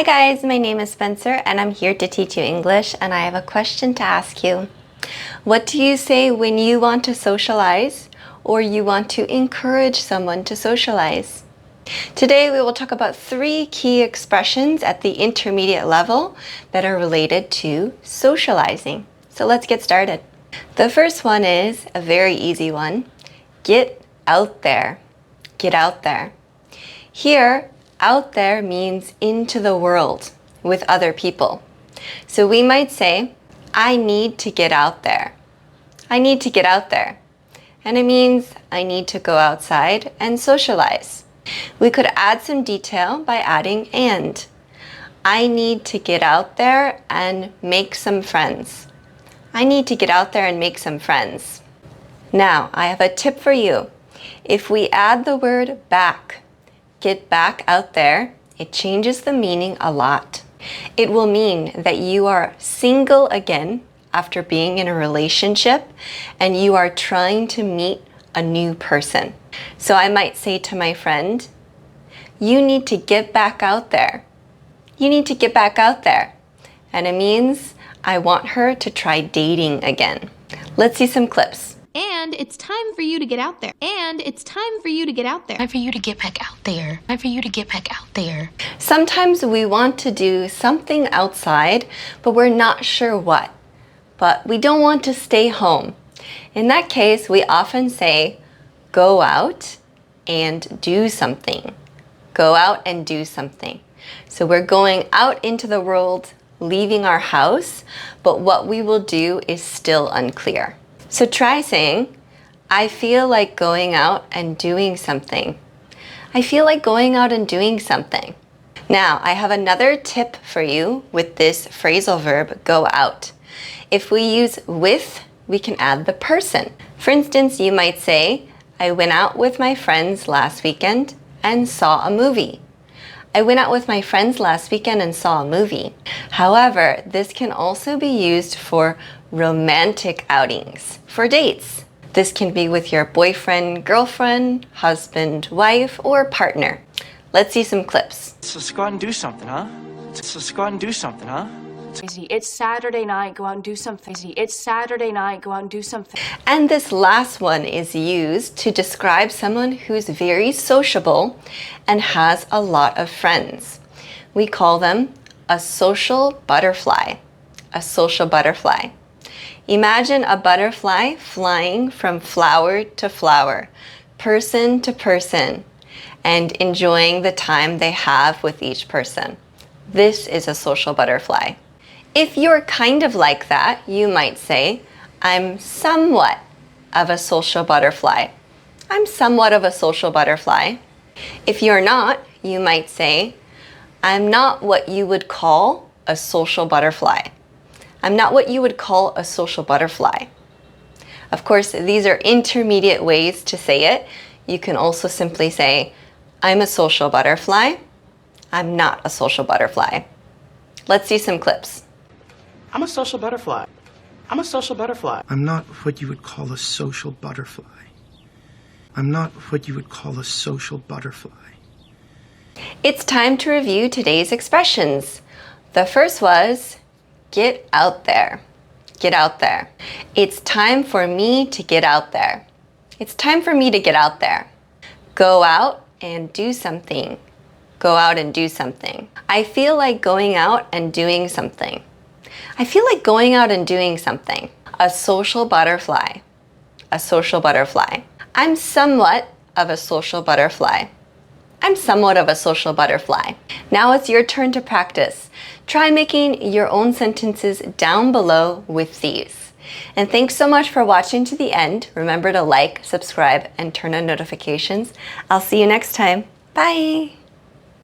Hi guys, my name is Spencer and I'm here to teach you English and I have a question to ask you. What do you say when you want to socialize or you want to encourage someone to socialize? Today we will talk about three key expressions at the intermediate level that are related to socializing. So let's get started. The first one is a very easy one. Get out there. Get out there. Here, out there means into the world with other people. So we might say, I need to get out there. I need to get out there. And it means I need to go outside and socialize. We could add some detail by adding and. I need to get out there and make some friends. I need to get out there and make some friends. Now, I have a tip for you. If we add the word back get back out there, it changes the meaning a lot. It will mean that you are single again after being in a relationship and you are trying to meet a new person. So I might say to my friend, You need to get back out there. You need to get back out there. And it means I want her to try dating again. Let's see some clips. And it's time for you to get out there. And it's time for you to get out there. Time for you to get back out there. Time for you to get back out there. Sometimes we want to do something outside, but we're not sure what. But we don't want to stay home. In that case, we often say, go out and do something. Go out and do something. So we're going out into the world, leaving our house, but what we will do is still unclear. So try saying, I feel like going out and doing something. I feel like going out and doing something. Now, I have another tip for you with this phrasal verb, go out. If we use with, we can add the person. For instance, you might say, I went out with my friends last weekend and saw a movie. I went out with my friends last weekend and saw a movie. However, this can also be used for romantic outings for dates. This can be with your boyfriend, girlfriend, husband, wife, or partner. Let's see some clips. So let's go out and do something, huh? So let's go out and do something, huh? It's Saturday night, go out and do something. It's Saturday night, go out and do something. And this last one is used to describe someone who's very sociable and has a lot of friends. We call them a social butterfly. A social butterfly. Imagine a butterfly flying from flower to flower, person to person, and enjoying the time they have with each person. This is a social butterfly. If you're kind of like that, you might say, I'm somewhat of a social butterfly. I'm somewhat of a social butterfly. If you're not, you might say, I'm not what you would call a social butterfly. I'm not what you would call a social butterfly. Of course, these are intermediate ways to say it. You can also simply say, I'm a social butterfly. I'm not a social butterfly. Let's see some clips. I'm a social butterfly. I'm a social butterfly. I'm not what you would call a social butterfly. I'm not what you would call a social butterfly. It's time to review today's expressions. The first was Get out there. Get out there. It's time for me to get out there. It's time for me to get out there. Go out and do something. Go out and do something. I feel like going out and doing something. I feel like going out and doing something. A social butterfly. A social butterfly. I'm somewhat of a social butterfly. I'm somewhat of a social butterfly. Now it's your turn to practice. Try making your own sentences down below with these. And thanks so much for watching to the end. Remember to like, subscribe, and turn on notifications. I'll see you next time. Bye!